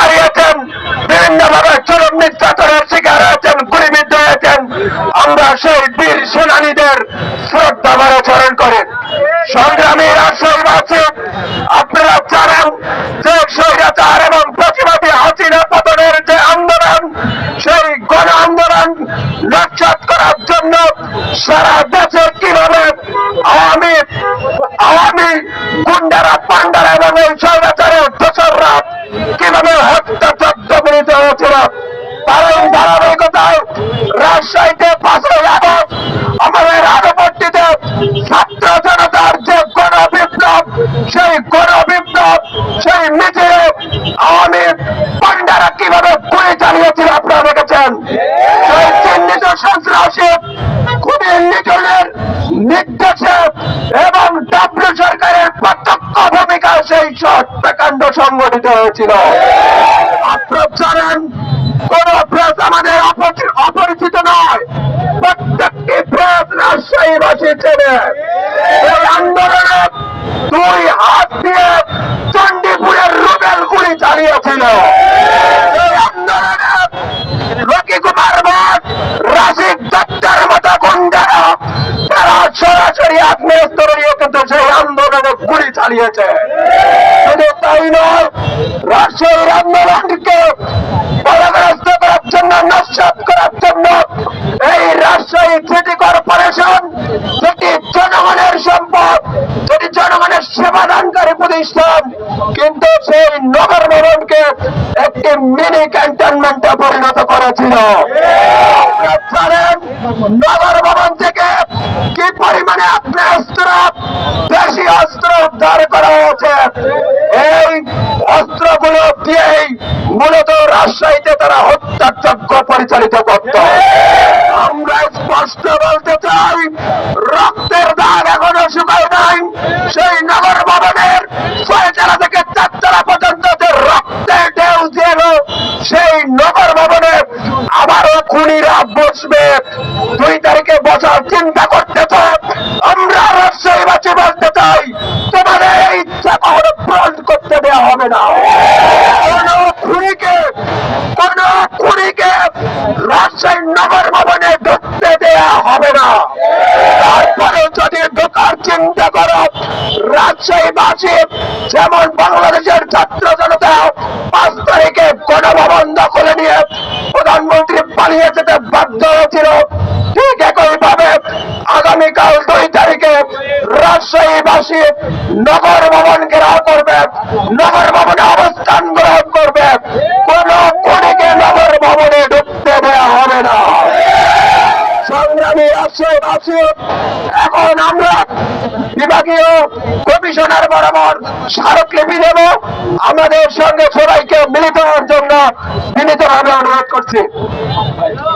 হারিয়েছেন বিভিন্নভাবে চরম নির্যাতনের শিকার হয়েছেন, গুলিবিদ্ধ হয়েছেন। আমরা সেই বীর সেনানীদের শ্রদ্ধা ভরে স্মরণ করি। সংগ্রামী রাষ্ট্রবাসী, আপনারা জানেন যে স্বৈরাচার এবং প্রতিবাদী হাসিনা পতনের যে আন্দোলন, সেই গণ আন্দোলন নস্বাত করার জন্য সারা দেশে কীভাবে আওয়ামী আওয়ামী গুন্ডারা, পান্ডারা এবং এই স্বৈরাচারের দোসররা কীভাবে হত্যাযজ্ঞ হয়েছিল তার এই ধারাবাহিকতায় রাজশাহীতে পাঁচই আগস্ট আমাদের আগপট্টিতে ছাত্র জনতার যে গণ বিপ্লব সেই গণ বিপ্লব সেই মিছিলে আওয়ামী পান্ডারা কীভাবে গুলি চালিয়েছিল আপনারা দেখেছেন? সেই চিহ্নিত সন্ত্রাসী খুবই নিটনের নির্দেশে এবং ডাব্লিউ সরকারের প্রত্যক্ষ ভূমিকা সেই সত্যাকাণ্ড সংগঠিত হয়েছিল। আপনারা জানেন কোন প্রেস আমাদের অপরি- অপরিচিত নয় প্রত্যেকটি প্রেস চেনে এই আন্দোলনে দুই হাত দিয়ে চণ্ডীপুরের রুবেল গুলি চালিয়েছিল। এই কুমার ভট্ট রাশিদ দত্তের মতো গুন্ডারা তারা সরাসরি আগ্নেয়স্তরীয় কিন্তু সেই আন্দোলনে গুলি চালিয়েছে। শুধু আন্দোলনকে বাধাগ্রস্ত করার জন্য নস্বাত করার জন্য এই রাজশাহী সিটি কর্পোরেশন যেটি জনগণের সম্পদ যেটি জনগণের সেবাদানকারী প্রতিষ্ঠান কিন্তু সেই নগর ভবনকে একটি মিনি ক্যান্টনমেন্টে পরিণত করেছিল। নগর ভবন থেকে কি পরিমাণে আপনার অস্ত্র দেশি অস্ত্র উদ্ধার করা হয়েছে? এই অস্ত্রগুলো দিয়েই মূলত রাজশাহীতে তারা হত্যাযজ্ঞ পরিচালিত করত। আমরা স্পষ্ট বলতে নগর ভবনে আবারও খুনিরা বসবে। দুই তারিখে বসার চিন্তা করতেছে। আমরা রাজশাহীবাসী বলতে চাই, তোমাদের এই ইচ্ছা কখনো করতে দেওয়া হবে না। কোন খুনিকে কোন খুনিকে রাজশাহী নগর ভবনে ঢুকতে দেওয়া হবে না। তারপরে যদি ঢোকার চিন্তা করো রাজশাহীবাসী যেমন বাংলাদেশের ছাত্র প্রধানমন্ত্রী পালিয়ে যেতে বাধ্য হয়েছিল। ঠিক একইভাবে আগামীকাল দুই তারিখে রাজশাহীবাসী নগর ভবন ঘেরাও করবে। নগর ভবনে অবস্থান গ্রহণ করবে। কোন কোনিকে নগর ভবনে ঢুকতে দেওয়া হবে না। এখন আমরা বিভাগীয় কমিশনার বরাবর স্মারকলিপি দেব। আমাদের সঙ্গে সবাইকে মিলিত 对